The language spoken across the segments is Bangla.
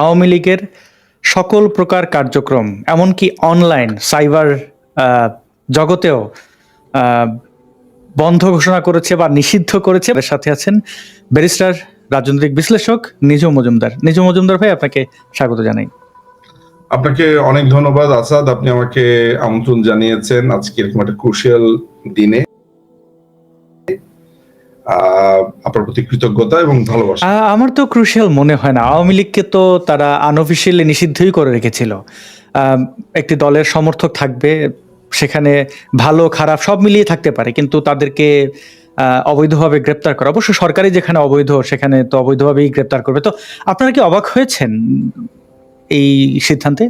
আওয়ামী লীগের সকল প্রকার কার্যক্রম, এমনকি অনলাইন সাইবার জগতেও বন্ধ ঘোষণা করেছে বা নিষিদ্ধ করেছে। এর সাথে আছেন ব্যারিস্টার, রাজনৈতিক বিশ্লেষক নিজু মজুমদার। নিজু মজুমদার ভাই, আপনাকে স্বাগত জানাই। আপনাকে অনেক ধন্যবাদ আসাদ, আপনি আমাকে আমন্ত্রণ জানিয়েছেন আজকে এরকম একটা ক্রুশিয়াল দিনে। আপনার প্রতি কৃতজ্ঞতা এবং ভালোবাসা। আমার তো ক্রুশিয়াল মনে হয় না। আওয়ামী লীগকে তো তারা আনঅফিসিয়ালি নিষিদ্ধই করে রেখেছিল। একটি দলের সমর্থক থাকবে সেখানে ভালো খারাপ সব মিলিয়ে থাকতে পারে কিন্তু তাদেরকে অবৈধভাবে গ্রেপ্তার করা। অবশ্য সরকারি যেখানে অবৈধ সেখানে তো অবৈধভাবেই গ্রেপ্তার করবে। তো আপনারা কি অবাক হয়েছেন এই সিদ্ধান্তে?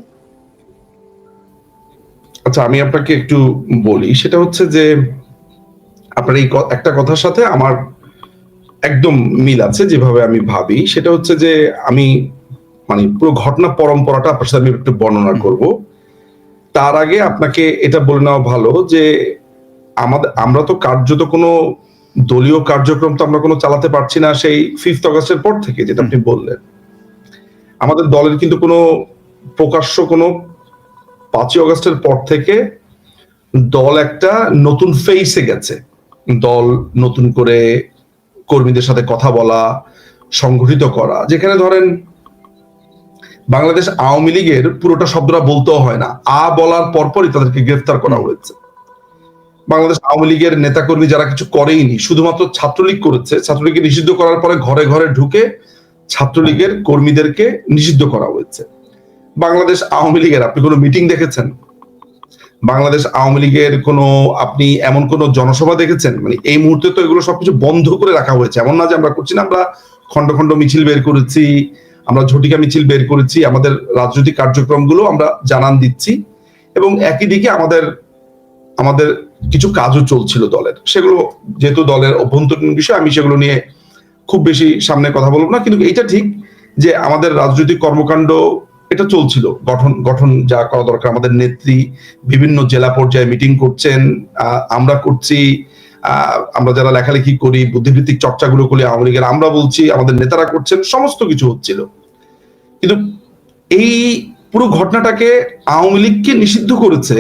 আচ্ছা আমি আপনাকে একটু বলি। সেটা হচ্ছে যে আপনার এই একটা কথার সাথে আমার একদম মিল আছে যেভাবে আমি ভাবি। সেটা হচ্ছে যে আমি মানে পুরো ঘটনা পরম্পরাটা আপনার সাথে আমি একটু বর্ণনা করব। তার আগে আপনাকে এটা বলে নেওয়া ভালো যে আমাদের আমরা তো কার্যত কোনো দলীয় কার্যক্রম তো আমরা কোনো চালাতে পারছি না সেই ফিফথ অগাস্টের পর থেকে যেটা আপনি বললেন। আমাদের দলের কিন্তু কোনো প্রকাশ্য কোনো পাঁচই অগাস্টের পর থেকে দল একটা নতুন ফেইসে গেছে। দল নতুন করে কর্মীদের সাথে কথা বলা, সংগঠিত করা। যেখানে ধরেন, বাংলাদেশ আওয়ামী লীগের পুরোটা শব্দটা বলতেও হয় না। আ বলার পরপরই তাদেরকে গ্রেফতার করা হয়েছে। বাংলাদেশ আওয়ামী লীগের নেতাকর্মী যারা কিছু করেইনি, শুধুমাত্র ছাত্রলীগ করেছে, ছাত্রলীগকে নিষিদ্ধ করার পরে ঘরে ঘরে ঢুকে ছাত্রলীগের কর্মীদেরকে নিষিদ্ধ করা হয়েছে। বাংলাদেশ আওয়ামী লীগের, আপনি কোনো মিটিং দেখেছেন? বাংলাদেশ আওয়ামী লীগের কোনো, আপনি এমন কোন জনসভা দেখেছেন? মানে এই মুহূর্তে তো এগুলো সবকিছু বন্ধ করে রাখা হয়েছে। এমন না যে আমরা করছি না, আমরা খন্ড খন্ড মিছিল বের করেছি, আমরা ঝটিকা মিছিল বের করেছি, আমাদের রাজনৈতিক কার্যক্রমগুলো আমরা জানান দিচ্ছি এবং একই দিকে আমাদের আমাদের কিছু কাজও চলছিল দলের। সেগুলো যেহেতু দলের অভ্যন্তরীণ বিষয়, আমি সেগুলো নিয়ে খুব বেশি সামনে কথা বলব না। কিন্তু এইটা ঠিক যে আমাদের রাজনৈতিক কর্মকাণ্ড এটা চলছিল। গঠন গঠন যা করা দরকার। আমাদের নেত্রী বিভিন্ন জেলা পর্যায়ে মিটিং করছেন। আমরা করছি আমরা যারা লেখালেখি করি, বুদ্ধিবৃত্তিক চর্চাগুলো করি, আওয়ামী লীগের, আমরা বলছি, আমাদের নেতারা করছেন, সমস্ত কিছু হচ্ছিল। কিন্তু এই পুরো ঘটনাটাকে আওয়ামী লীগকে নিষিদ্ধ করেছে,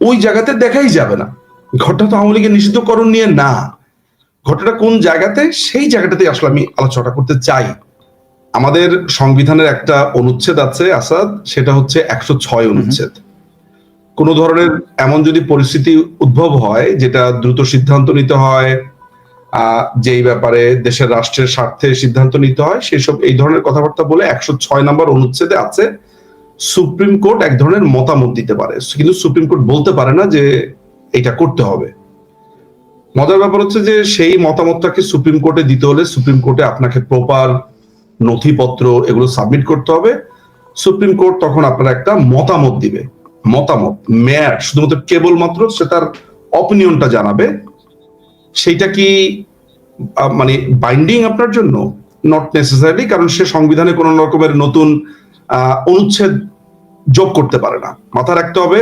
ওই জায়গাতে দেখাই যাবে না। ঘটনা তো আওয়ামী লীগের নিষিদ্ধকরণ নিয়ে না। ঘটনাটা কোন জায়গাতে, সেই জায়গাটাতে আসলে আমি আলোচনা করতে চাই। আমাদের সংবিধানের একটা অনুচ্ছেদ আছে আসাদ সেটা হচ্ছে একশো ছয় অনুচ্ছেদ। কোন ধরনের এমন যদি পরিস্থিতি উদ্ভব হয় যেটা দ্রুত সিদ্ধান্ত নিতে হয় যেই ব্যাপারে দেশের রাষ্ট্রের স্বার্থে সিদ্ধান্ত নিতে হয় সেসব এই ধরনের কথাবার্তা বলে একশো ছয় নম্বর অনুচ্ছেদে আছে সুপ্রিম কোর্ট এক ধরনের মতামত দিতে পারে। কিন্তু সুপ্রিম কোর্ট বলতে পারে না যে এটা করতে হবে। মজার ব্যাপার হচ্ছে যে সেই মতামতটাকে সুপ্রিম কোর্টে দিতে হলে সুপ্রিম কোর্টে আপনাকে প্রপার নথিপত্র এগুলো সাবমিট করতে হবে। সুপ্রিম কোর্ট তখন আপনার একটা মতামত দিবে। মতামত মেয়ার শুধুমাত্র কেবলমাত্র সে তার অপিনিয়নটা জানাবে। সেইটা কি মানে বাইন্ডিং আপনার জন্য? নট নেসেসারি কারণ সে সংবিধানে কোন রকমের নতুন অনুচ্ছেদ যোগ করতে পারে না। মাথায় রাখতে হবে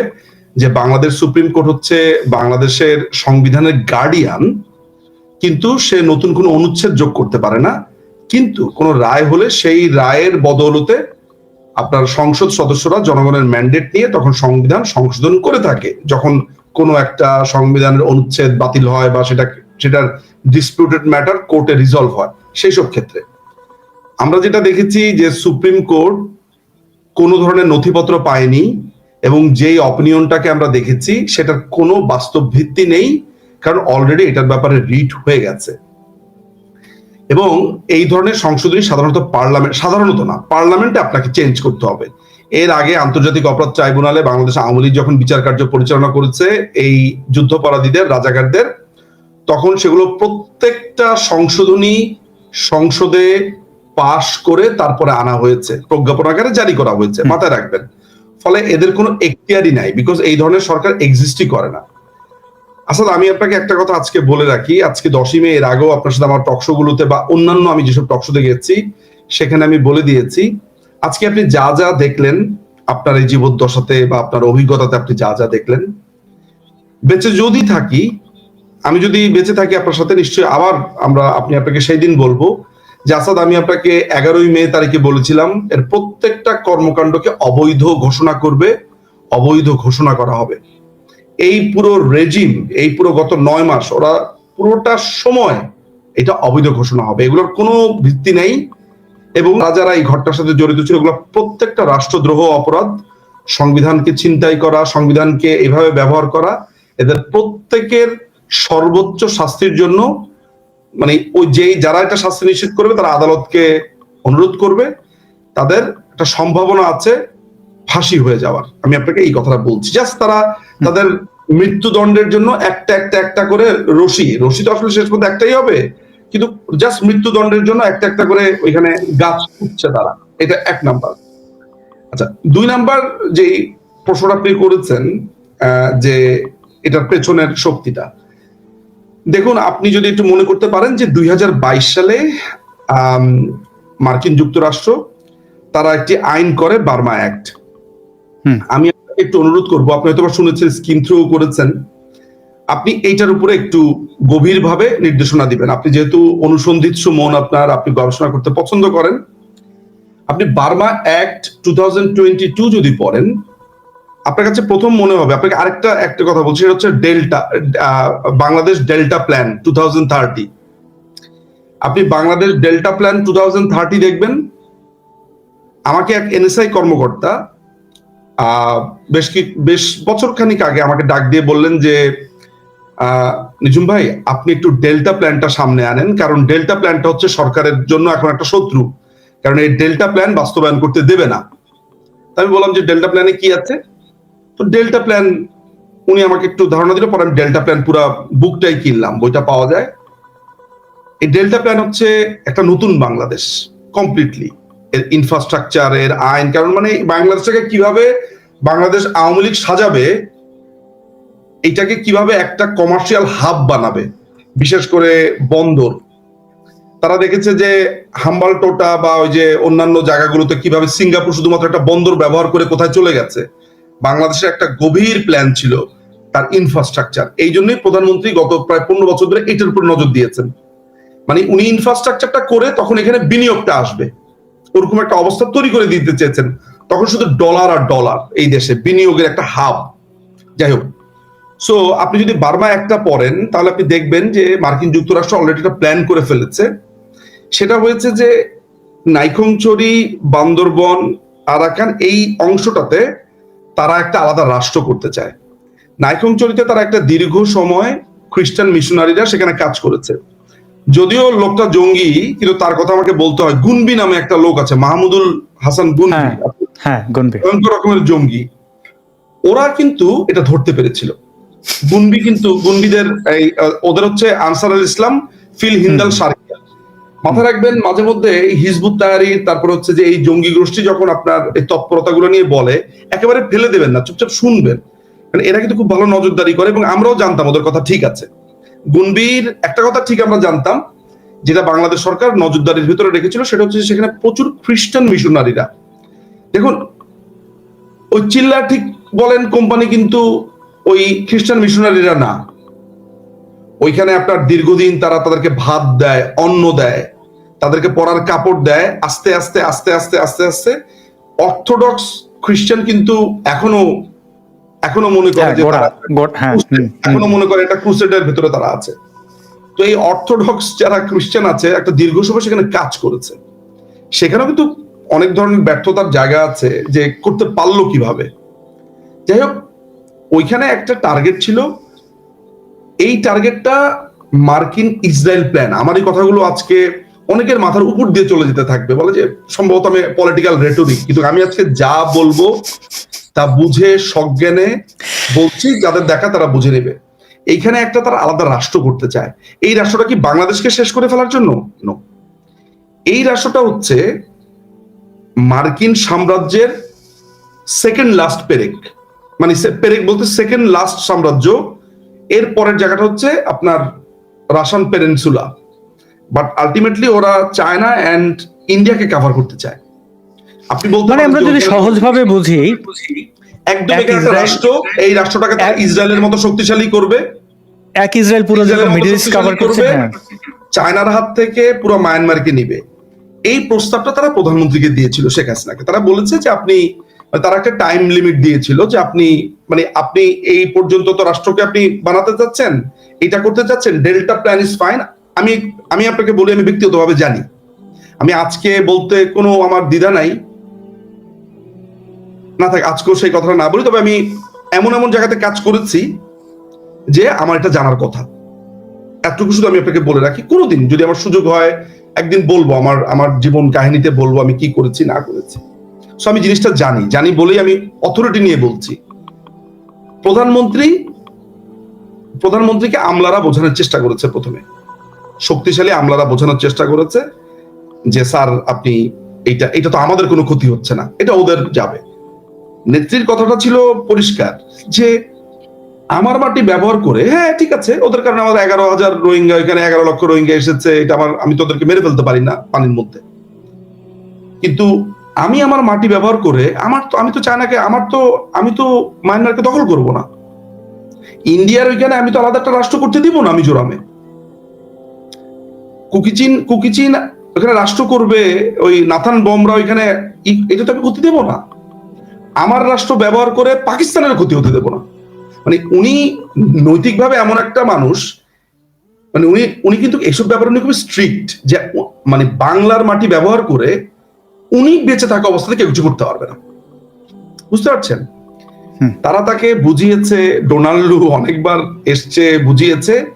যে বাংলাদেশ সুপ্রিম কোর্ট হচ্ছে বাংলাদেশের সংবিধানের গার্ডিয়ান কিন্তু সে নতুন কোনো অনুচ্ছেদ যোগ করতে পারে না। কিন্তু কোন রায় হলে সেই রায়ের বদৌলতে আপনার সংসদ সদস্যরা জনগণের ম্যান্ডেট নিয়ে তখন সংবিধান সংশোধন করে থাকে। যখন কোনো একটা সংবিধানের অনুচ্ছেদ বাতিল হয় বা সেটা সেটার ডিসপিউটেড ম্যাটার কোর্টে রিজলভ হয় সেই সব ক্ষেত্রে। আমরা যেটা দেখেছি যে সুপ্রিম কোর্ট কোনো ধরনের নথিপত্র পায়নি এবং যেই অপিনিয়নটাকে আমরা দেখেছি, সেটার কোনো বাস্তব ভিত্তি নেই, কারণ অলরেডি এটার ব্যাপারে রিট হয়ে গেছে। এবং এই ধরনের সংশোধনী সাধারণত পার্লামেন্ট সাধারণত না পার্লামেন্টে আপনাকে চেঞ্জ করতে হবে। এর আগে আন্তর্জাতিক অপরাধ ট্রাইব্যুনালে বাংলাদেশ আওয়ামী লীগ যখন বিচার কার্য পরিচালনা করেছে এই যুদ্ধপরাধীদের রাজাকারদের তখন সেগুলো প্রত্যেকটা সংশোধনী সংসদে পাশ করে তারপরে আনা হয়েছে প্রজ্ঞাপন আকারে জারি করা হয়েছে মাথায় রাখবেন। ফলে এদের কোনো এখতিয়ারই নাই বিকজ এই ধরনের সরকার এক্সিস্টই করে না। আসলে আমি আপনাকে একটা কথা আজকে বলে রাখি। আজকে দশই মে, এর আগেও আপনার সাথে আমার টকশো গুলোতে বা অন্যান্য আমি যেসব টকশোতে গেছি সেখানে আমি বলে দিয়েছি, আজকে আপনি যা যা দেখলেন, আপনার এই জীবদ্দশাতে বা আপনার অভিজ্ঞতাতে আপনি যা যা দেখলেন, বেঁচে যদি থাকি, আমি যদি বেঁচে থাকি আপনার সাথে, নিশ্চয়ই আবার আমরা আপনি আপনাকে সেই দিন বলব যে আসাদ আমি আপনাকে এগারোই মে তারিখে বলেছিলাম, এর প্রত্যেকটা কর্মকাণ্ডকে অবৈধ ঘোষণা করবে, অবৈধ ঘোষণা করা হবে। এই পুরো রেজিম এই পুরো গত নয় মাস, ওরা পুরোটা সময় এটা অবৈধ ঘোষণা হবে। এগুলোর কোনো ভিত্তি নেই। এবং যারা এই ঘটনার সাথে জড়িত ছিল, এগুলো প্রত্যেকটা রাষ্ট্রদ্রোহ অপরাধ, সংবিধানকে ছিনতাই করা, সংবিধানকে এভাবে ব্যবহার করা, এদের প্রত্যেকের সর্বোচ্চ শাস্তির জন্য মানে ওই যেই যারা এটা শাস্তি নিশ্চিত করবে, তারা আদালতকে অনুরোধ করবে। তাদের একটা সম্ভাবনা আছে, ফাঁসি হয়ে যাওয়ার। আমি আপনাকে এই কথাটা বলছি। জাস্ট তারা তাদের মৃত্যুদণ্ডের জন্য একটা একটা একটা করে রশি। রশি তো আসলে শেষ পর্যন্ত একটাই হবে। কিন্তু জাস্ট মৃত্যুদণ্ডের জন্য একটা একটা করে ওইখানে গাছ উঠছে তারা। এটা এক নাম্বার। আচ্ছা দুই নাম্বার যে প্রশ্নটা আপনি করেছেন যে এটার পেছনের শক্তিটা। দেখুন আপনি যদি একটু মনে করতে পারেন যে দুই হাজার বাইশ সালে মার্কিন যুক্তরাষ্ট্র তারা একটি আইন করে বার্মা অ্যাক্ট। আমি একটু অনুরোধ করব। আপনি হয়তো শুনেছেন স্কিম থ্রু করেছেন। আপনি এইটার উপরে একটু গভীরভাবে নির্দেশনা দিবেন। আপনি যেহেতু অনুসন্ধিৎসু মন আপনার, আপনি গবেষণা করতে পছন্দ করেন। আপনি বার্মা অ্যাক্ট টু যদি পড়েন, আপনার কাছে প্রথম মনে হবে, আপনাকে আরেকটা, একটা কথা বলছি, সেটা হচ্ছে delta Bangladesh delta plan two thousand আপনি বাংলাদেশ ডেল্টা প্ল্যান টু দেখবেন। আমাকে এক এনএসআই কর্মকর্তা বেশ কি বেশ বছর খানিক আগে আমাকে ডাক দিয়ে বললেন যে নিজুম ভাই, আপনি একটু ডেল্টা প্ল্যানটা সামনে আনেন, কারণ ডেল্টা প্ল্যানটা হচ্ছে সরকারের জন্য এখন একটা শত্রু। কারণ এই ডেল্টা প্ল্যান বাস্তবায়ন করতে দেবে না। আমি বললাম যে, ডেল্টা প্ল্যানে কি আছে? তো ডেল্টা প্ল্যান উনি আমাকে একটু ধারণা দিল, পরে আমি ডেল্টা প্ল্যান পুরো বুকটাই কিনলাম, বইটা পাওয়া যায়। এই ডেল্টা প্ল্যান হচ্ছে একটা নতুন বাংলাদেশ কমপ্লিটলি এর ইনফ্রাস্ট্রাকচার এর আইন। কারণ মানে বাংলাদেশটাকে কীভাবে বাংলাদেশ আওয়ামী লীগ সাজাবে, এটাকে কীভাবে একটা কমার্শিয়াল হাব বানাবে, বিশেষ করে বন্দর। তারা দেখেছে যে হাম্বাল টোটা বা ওই যে অন্যান্য জায়গাগুলোতে কীভাবে সিঙ্গাপুর শুধুমাত্র একটা বন্দর ব্যবহার করে কোথায় চলে গেছে, বাংলাদেশের একটা গভীর প্ল্যান ছিল তার ইনফ্রাস্ট্রাকচার এই জন্যই প্রধানমন্ত্রী গত প্রায় পনেরো বছর ধরে এটার উপর নজর দিয়েছেন। মানে উনি ইনফ্রাস্ট্রাকচারটা করে তখন এখানে বিনিয়োগটা আসবে। ওরকম একটা অবস্থা তৈরি করে দিতে চেয়েছেন। তখন শুধু ডলার আর ডলার এই দেশে বিনিয়োগের একটা হাব যাই হোক সো আপনি যদি বার্মা একটা পড়েন, তাহলে আপনি দেখবেন যে মার্কিন যুক্তরাষ্ট্র অলরেডি একটা প্ল্যান করে ফেলেছে। সেটা হয়েছে যে নাইখংচরি বান্দরবন, আরাকান এই অংশটাতে তারা একটা আলাদা রাষ্ট্র করতে চায়। নাইখংচরিতে তারা একটা দীর্ঘ সময় খ্রিস্টান মিশনারিরা সেখানে কাজ করেছে। যদিও লোকটা জঙ্গি কিন্তু তার কথা আমাকে বলতে হয়। গুনবি নামে একটা লোক আছে মাহমুদুল হাসান গুনবি। হ্যাঁ। হ্যাঁ গনবে। ভয়ঙ্কর রকমের জঙ্গি। ওরা কিন্তু এটা ধরতে পেরেছিল। গুনবি কিন্তু গুনবিদের এই ওদের হচ্ছে আনসার আল ইসলাম ফিল হিন্দাল সারিয়া মাথায় রাখবেন মাঝে মধ্যে হিজবুত তায়ারি তারপর হচ্ছে যে এই জঙ্গি গোষ্ঠী যখন আপনার এই তৎপরতাগুলো নিয়ে বলে একেবারে ফেলে দেবেন না চুপচাপ শুনবেন। কারণ এরা কিন্তু খুব ভালো নজরদারি করে এবং আমরাও জানতাম ওদের কথা ঠিক আছে। গুনবির, একটা কথা ঠিক আমরা জানতাম, যেটা বাংলাদেশ সরকার নজরদারির ভিতরে রেখেছিল, সেটা হচ্ছে সেখানে প্রচুর খ্রিস্টান মিশনারিরা। দেখুন, ওই চিল্লা ঠিক বলেন কোম্পানি কিন্তু ওই খ্রিস্টান মিশনারিরা না। ওইখানে আপনার দীর্ঘদিন তারা তাদেরকে ভাত দেয়, অন্ন দেয়, তাদেরকে পরার কাপড় দেয়, আস্তে আস্তে আস্তে আস্তে আস্তে আস্তে। অর্থোডক্স খ্রিস্টান কিন্তু এখনও এখনও মনে করে হ্যাঁ যে হ্যাঁ। এখনও মনে করে একটা ক্রুসেডের ভেতরে তারা আছে। তো এই অর্থোডক্স যারা খ্রিস্টান আছে একটা দীর্ঘ সময় সেখানে কাজ করেছে। সেখানেও কিন্তু অনেক ধরনের ব্যর্থতার জায়গা আছে যে করতে পারল কীভাবে। যাই হোক ওইখানে একটা টার্গেট ছিল। এই টার্গেটটা মার্কিন ইসরায়েল প্ল্যান আমার এই কথাগুলো আজকে অনেকের মাথার উপর দিয়ে চলে যেতে থাকবে। বলে যে সম্ভবত আমি পলিটিক্যাল রেটরিক কিন্তু আমি আজকে যা বলব তা বুঝে সজ্ঞানে বলছি, যাদের দেখা তারা বুঝে নেবে। এইখানে একটা তারা আলাদা রাষ্ট্র করতে চায়। এই রাষ্ট্রটা কি বাংলাদেশকে শেষ করে ফেলার জন্য? এই রাষ্ট্রটা হচ্ছে মার্কিন সাম্রাজ্যের সেকেন্ড লাস্ট পেরেক মানে পেরেক বলতে সেকেন্ড লাস্ট সাম্রাজ্য। এর পরের জায়গাটা হচ্ছে আপনার রাসান পেরেন্সুলা বাট আলটিমেটলি ওরা চায়না অ্যান্ড ইন্ডিয়াকে কাভার করতে চায়। আপনি বলতে মানে আমরা যদি সহজভাবে বুঝি একদম এক একটা রাষ্ট্র এই রাষ্ট্রটাকে ইসরায়েলের মতো শক্তিশালী করবে। এক ইসরায়েল পুরো মিডল ইস্ট কভার করবে, হ্যাঁ। চায়নার হাত থেকে পুরো মায়ানমারকে নিবে। এই প্রস্তাবটা তারা প্রধানমন্ত্রীকে দিয়েছিল শেখ হাসিনাকে। তারা বলেছে যে আপনি তারা একটা টাইম লিমিট দিয়েছিল যে আপনি মানে আপনি এই পর্যন্ত তো রাষ্ট্রকে আপনি বানাতে চাচ্ছেন এটা করতে চাচ্ছেন ডেল্টা প্ল্যান ইজ ফাইন আমি আমি আপনাকে বলি আমি ব্যক্তিগতভাবে জানি। আমি আজকে বলতে কোনো আমার দ্বিধা নাই। না থাক, আজকেও সেই কথাটা না বলি, তবে আমি এমন এমন জায়গাতে কাজ করেছি যে আমার এটা জানার কথা। এতটুকু শুধু আমি আপনাকে বলে রাখি, কোনোদিন যদি আমার সুযোগ হয়, একদিন বলব আমার আমার জীবন কাহিনীতে বলব আমি কি করেছি, না করেছি। সো আমি জিনিসটা জানি জানি বলেই আমি অথরিটি নিয়ে বলছি। প্রধানমন্ত্রী, প্রধানমন্ত্রীকে আমলারা বোঝানোর চেষ্টা করেছে প্রথমে। শক্তিশালী আমলারা বোঝানোর চেষ্টা করেছে যে, স্যার, আপনি এইটা এটা তো আমাদের কোনো ক্ষতি হচ্ছে না, এটা ওদের যাবে। নেত্রীর কথাটা ছিল পরিষ্কার, যে আমার মাটি ব্যবহার করে হ্যাঁ ঠিক আছে, ওদের কারণে আমাদের এগারো হাজার রোহিঙ্গা এখানে এগারো লক্ষ রোহিঙ্গা এসেছে, এটা আমার, আমি তোদেরকে মেরে ফেলতে পারি না পানির মধ্যে। কিন্তু আমি আমার মাটি ব্যবহার করে, আমার তো, আমি তো চায়নাকে, আমার তো, আমি তো মায়ানমারকে দখল করব না। ইন্ডিয়ার ওইখানে আমি তো আলাদা একটা রাষ্ট্র করতে দিব না মিজোরামে। কুকিচিন কুকিচিন ওখানে রাষ্ট্র করবে, ওই নাথান বমরা ওইখানে এটা তো আমি করতে দেবো না। আমার রাষ্ট্র ব্যবহার করে পাকিস্তানের ক্ষতি হতে দেব না। মানে উনি নৈতিকভাবে এমন একটা মানুষ মানে উনি উনি কিন্তু এসব ব্যাপারে উনি খুবই স্ট্রিক্ট যে মানে বাংলার মাটি ব্যবহার করে উনি বেঁচে থাকা অবস্থাতে কেউ কিছু করতে পারবে না। বুঝতে পারছেন? তারা তাকে বুঝিয়েছে ডোনাল্ডু অনেকবার এসছে বুঝিয়েছে।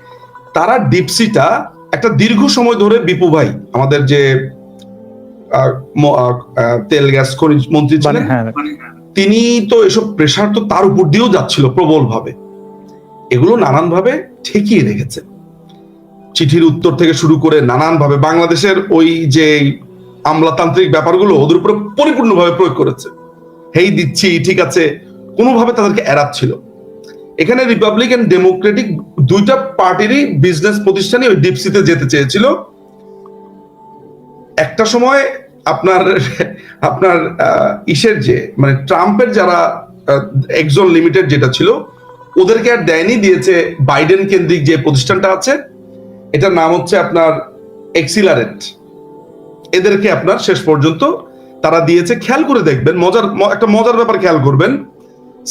তারা ডিপসিটা একটা দীর্ঘ সময় ধরে বিপু ভাই আমাদের যে তেল গ্যাস খনিজ মন্ত্রী মানে ছিলেন হ্যাঁ। তিনি তো এসব প্রেশার তো তার উপর দিয়েও যাচ্ছিল প্রবল ভাবে এগুলো নানান ভাবে ঠেকিয়ে রেখেছে। চিঠির উত্তর থেকে শুরু করে নানান ভাবে বাংলাদেশের ওই যে আমলাতান্ত্রিক ব্যাপারগুলো ওদের উপরে পরিপূর্ণভাবে প্রয়োগ করেছে। হেই দিচ্ছি, ঠিক আছে। কোনোভাবে তাদেরকে এড়াচ্ছিল এখানে রিপাবলিকান ডেমোক্রেটিক দুইটা পার্টিরই বিজনেস প্রতিষ্ঠানই ওই ডিপসিতে যেতে চেয়েছিল। একটা সময় আপনার আপনার ইসের যে মানে ট্রাম্পের যারা এক্সন লিমিটেড যেটা ছিল, ওদেরকে আর দেয়নি, দিয়েছে বাইডেন কেন্দ্রিক যে প্রতিষ্ঠানটা আছে, এটার নাম হচ্ছে আপনার এক্সিলারেট এদেরকে আপনার শেষ পর্যন্ত তারা দিয়েছে, খেয়াল করে দেখবেন, মজার একটা মজার ব্যাপার খেয়াল করবেন।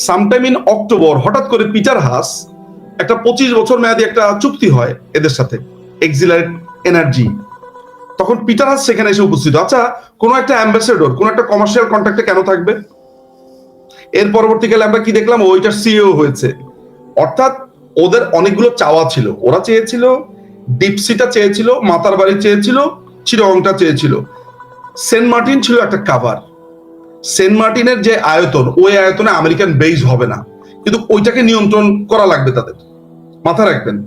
সামটাইম ইন অক্টোবর হঠাৎ করে পিটার হাস একটা পঁচিশ বছর মেয়াদী একটা চুক্তি হয় এদের সাথে এক্সিলারেট এনার্জি তখন পিটার হাস সেখানে এসে উপস্থিত। আচ্ছা কোন একটা অ্যাম্বাসেডর কোন একটা কমার্শিয়াল কন্ট্রাক্টে কেন থাকবে? এর পরবর্তীকালে আমরা কি দেখলাম? ওইটার সিও হয়েছে। অর্থাৎ ওদের অনেকগুলো চাওয়া ছিল। ওরা চেয়েছিল ডিপসিটা চেয়েছিল, মাতার বাড়ি চেয়েছিল চিরংটা চেয়েছিল। সেন্ট মার্টিন ছিল একটা কাভার সেন্ট মার্টিনের যে আয়তন, ওই আয়তনে আমেরিকান বেইজ হবে না। কিন্তু ওইটাকে নিয়ন্ত্রণ করা লাগবে তাদের। মাথা রাখবেন।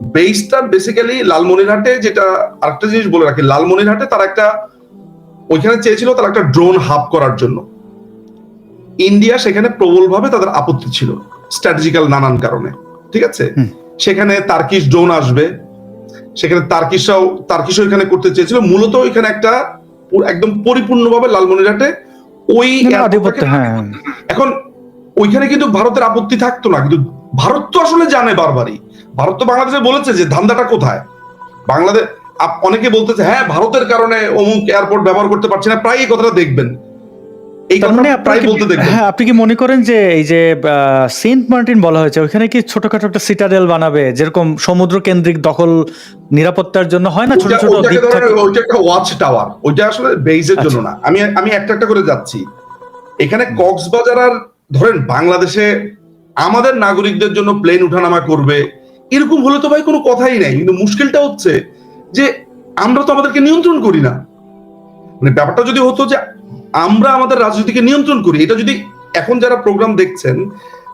বেইসটা বেসিক্যালি লালমনিরহাটে যেটা আরেকটা জিনিস বলে রাখি লালমনিরহাটে তারা একটা ওইখানে চেয়েছিল তারা একটা ড্রোন হাব করার জন্য। ইন্ডিয়া সেখানে প্রবলভাবে তাদের আপত্তি ছিল স্ট্র্যাটেজিক্যাল নানান কারণে ঠিক আছে? সেখানে তার্কিশ ড্রোন আসবে সেখানে তার্কিশরাও তার্কিশ এখানে করতে চেয়েছিল। মূলত ওইখানে একটা একদম পরিপূর্ণভাবে লালমনিরহাটে ওই হ্যাঁ। এখন ওইখানে কিন্তু ভারতের আপত্তি থাকতো না কিন্তু ভারত তো আসলে জানে বারবারই। ভারত তো বাংলাদেশে বলেছে যে ধান্দাটা কোথায়? বাংলাদেশ অনেকে বলতেছে হ্যাঁ ভারতের কারণে অমুক এয়ারপোর্ট ব্যবহার করতে পারছি না প্রায় এই কথাটা দেখবেন। মানে দেখবেন। হ্যাঁ আপনি কি মনে করেন যে এই যে সেন্ট মার্টিন বলা হয়েছে ওখানে কি ছোটখাটো একটা সিটাডেল বানাবে যেরকম সমুদ্র কেন্দ্রিক দখল নিরাপত্তার জন্য হয় না ছোট ছোট দ্বীপ থাকে? ওইটা একটা ওয়াচ টাওয়ার ওইটা আসলে বেইজের জন্য আচ্ছা। না। আমি আমি একটা একটা করে যাচ্ছি। এখানে কক্সবাজার আর ধরেন বাংলাদেশে আমাদের নাগরিকদের জন্য প্লেন উঠানামা করবে। এরকম হলে তো ভাই কোনো কথাই নাই। কিন্তু মুশকিলটা হচ্ছে যে আমরা তো আমাদেরকে নিয়ন্ত্রণ করি না। মানে ব্যাপারটা যদি হতো যে আমরা আমাদের রাজনীতিকে নিয়ন্ত্রণ করি, এটা যদি এখন যারা প্রোগ্রাম দেখছেন,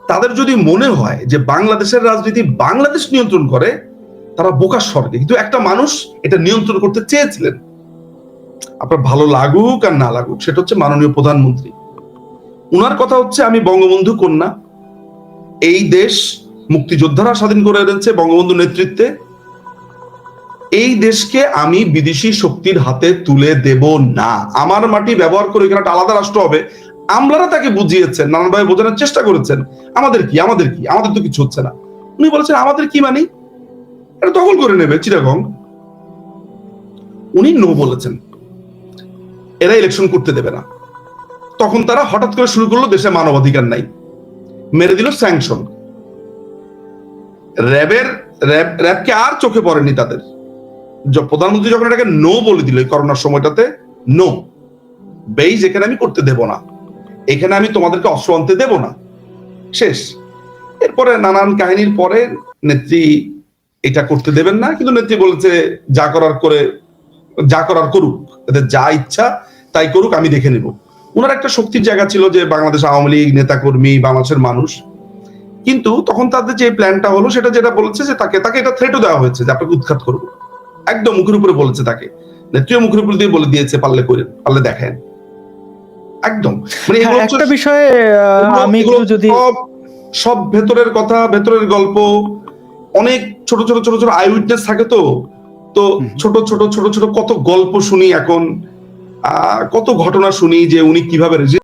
তাদের যদি মনে হয় যে বাংলাদেশের রাজনীতি বাংলাদেশ নিয়ন্ত্রণ করে, তারা বোকার স্বর্গে। কিন্তু একটা মানুষ এটা নিয়ন্ত্রণ করতে চেয়েছিলেন। আপনার ভালো লাগুক আর না লাগুক, সেটা হচ্ছে মাননীয় প্রধানমন্ত্রী। উনার কথা হচ্ছে, আমি বঙ্গবন্ধু কন্যা। এই দেশ মুক্তিযোদ্ধারা স্বাধীন করে এনেছে বঙ্গবন্ধু নেতৃত্বে। এই দেশকে আমি বিদেশি শক্তির হাতে তুলে দেব না। আমার মাটি ব্যবহার করে এখানে একটা আলাদা রাষ্ট্র হবে। আমলারা তাকে বুঝিয়েছেন, নানানভাবে বোঝানোর চেষ্টা করেছেন। আমাদের কি? আমাদের কি? আমাদের তো কিছু হচ্ছে না। উনি বলেছেন, আমাদের কি মানি? এটা দখল করে নেবে চিরাগং উনি নো বলেছেন। এরা ইলেকশন করতে দেবে না। তখন তারা হঠাৎ করে শুরু করল দেশে মানবাধিকার নাই। মেরে দিল স্যাংশন। র্যাবের, র্যাব, র্যাবকে আর চোখে পড়েনি তাদের। প্রধানমন্ত্রী যখন এটাকে নো বলে দিল এই করোনার সময়টাতে নো বেইজ, এখানে আমি করতে দেব না। এখানে আমি তোমাদেরকে অস্ত্র আনতে দেব না। শেষ। এরপরে নানান কাহিনীর পরে নেত্রী এটা করতে দেবেন না, কিন্তু নেত্রী বলেছে, যা করার করে, যা করার করুক। এদের যা ইচ্ছা, তাই করুক, আমি দেখে নেব। ওনার একটা শক্তির জায়গা ছিল যে বাংলাদেশ আওয়ামী লীগ নেতাকর্মী বাংলাদেশের মানুষ। কিন্তু তখন তাদের যে প্ল্যানটা হলো সেটা যেটা বলেছে যে তাকে তাকে এটা থ্রেটও দেওয়া হয়েছে যে আপনাকে উৎখাত করব। একদম মুখের উপরে বলেছে তাকে। নেত্রীও মুখের উপরে দিয়ে বলে দিয়েছে পারলে করে পারলে দেখেন। একদম। মানে হ্যাঁ, একটা বিষয়ে আমি যদি সব ভেতরের কথা ভেতরের গল্প। অনেক ছোট ছোট ছোট ছোট আই উইটনেস থাকে তো। তো ছোট ছোট ছোট ছোট কত গল্প শুনি এখন। কত ঘটনা শুনি যে উনি কীভাবে